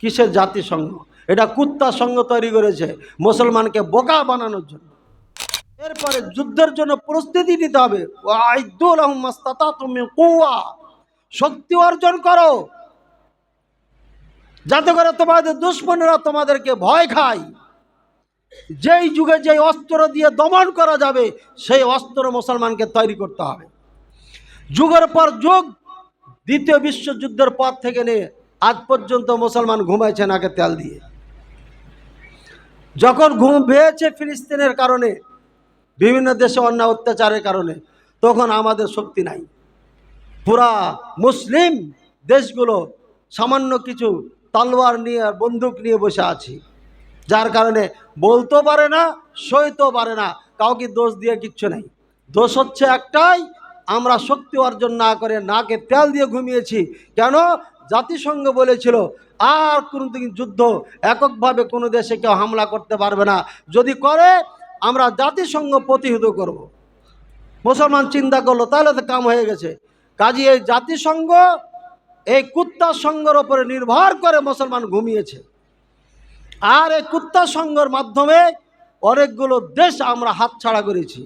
কিসের জাতিসংঘ? এটা কুত্তা সংঘ তৈরি করেছে মুসলমানকে বোকা বানানোর জন্য। এরপরে যুদ্ধের জন্য প্রস্তুতি নিতে হবে। তুমি কুয়া শক্তি অর্জন করো। যাতে করে তোমাদের দুশ্মনেরা তোমাদেরকে ভয় খায়। যেই যুগে যেই অস্ত্র দিয়ে দমন করা যাবে, সেই অস্ত্র মুসলমানকে তৈরি করতে হবে। যুগের পর যুগ, দ্বিতীয় বিশ্বযুদ্ধের পর থেকে নিয়ে আজ পর্যন্ত মুসলমান ঘুমাইছে নাকে তেল দিয়ে। যখন ঘুম পেয়েছে ফিলিস্তিনের কারণে, বিভিন্ন দেশে অন্যায় অত্যাচারের কারণে, তখন আমাদের শক্তি নাই। পুরা মুসলিম দেশগুলো সামান্য কিছু তালোয়ার নিয়ে আর বন্দুক নিয়ে বসে আছি। যার কারণে বলতেও পারে না, সইতেও পারে না, কাউকে দোষ দিয়ে কিচ্ছু নেই। দোষ হচ্ছে একটাই আমরা শক্তি অর্জন না করে নাকে তেল দিয়ে ঘুমিয়েছি। কেন? জাতিসংঘ বলেছিল, আর কোনো দিন যুদ্ধ এককভাবে কোনো দেশে কেউ হামলা করতে পারবে না। যদি করে, আমরা জাতিসংঘ প্রতিহত করব। মুসলমান চিন্তা করল, তাহলে তো কাম হয়ে গেছে। কাজী এই জাতিসংঘ এই কুত্তা সংঘের ওপরে নির্ভর করে মুসলমান ঘুমিয়েছে। আর এই কুত্তা সংঘর মাধ্যমে অনেকগুলো দেশ আমরা হাতছাড়া করেছি।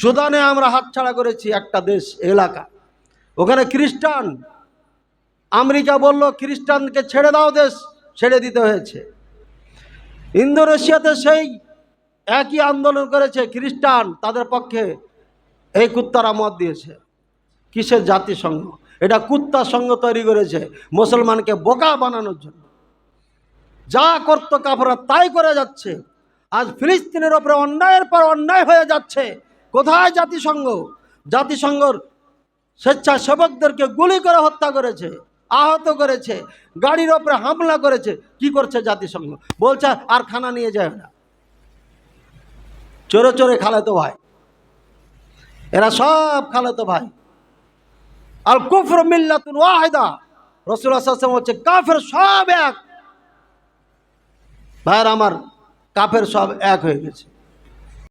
সুদানে আমরা হাতছাড়া করেছি একটা দেশ, এলাকা। ওখানে খ্রিস্টান, আমেরিকা বলল, খ্রিস্টানকে ছেড়ে দাও দেশ, ছেড়ে দিতে হয়েছে। ইন্দোনেশিয়াতে সেই একই আন্দোলন করেছে, খ্রিস্টান তাদের পক্ষে এই কুত্তারা মত দিয়েছে। কিসের জাতিসংঘ? এটা কুত্তা সংঘ তৈরি করেছে মুসলমানকে বোকা বানানোর জন্য। যা করত কাফরা তাই করে যাচ্ছে। আজ ফিলিস্তিনের ওপরে অন্যায়ের পর অন্যায় হয়ে যাচ্ছে। কোথায় জাতিসংঘ? জাতিসংঘর স্বেচ্ছাসেবকদেরকে গুলি করে হত্যা করেছে, আহত করেছে, গাড়ির ওপরে হামলা করেছে। কি করছে জাতিসংঘ? বলছে, আর খানা নিয়ে যায় না। চোরে চোরে খালাতো ভাই। এরা সব খালাতো ভাই। আর কুফর মিল্লাতুন ওয়াহিদা। সাল্লাম হচ্ছে কাফের সব এক। ভাইয়ের, আমার কাফের সব এক হয়ে গেছে।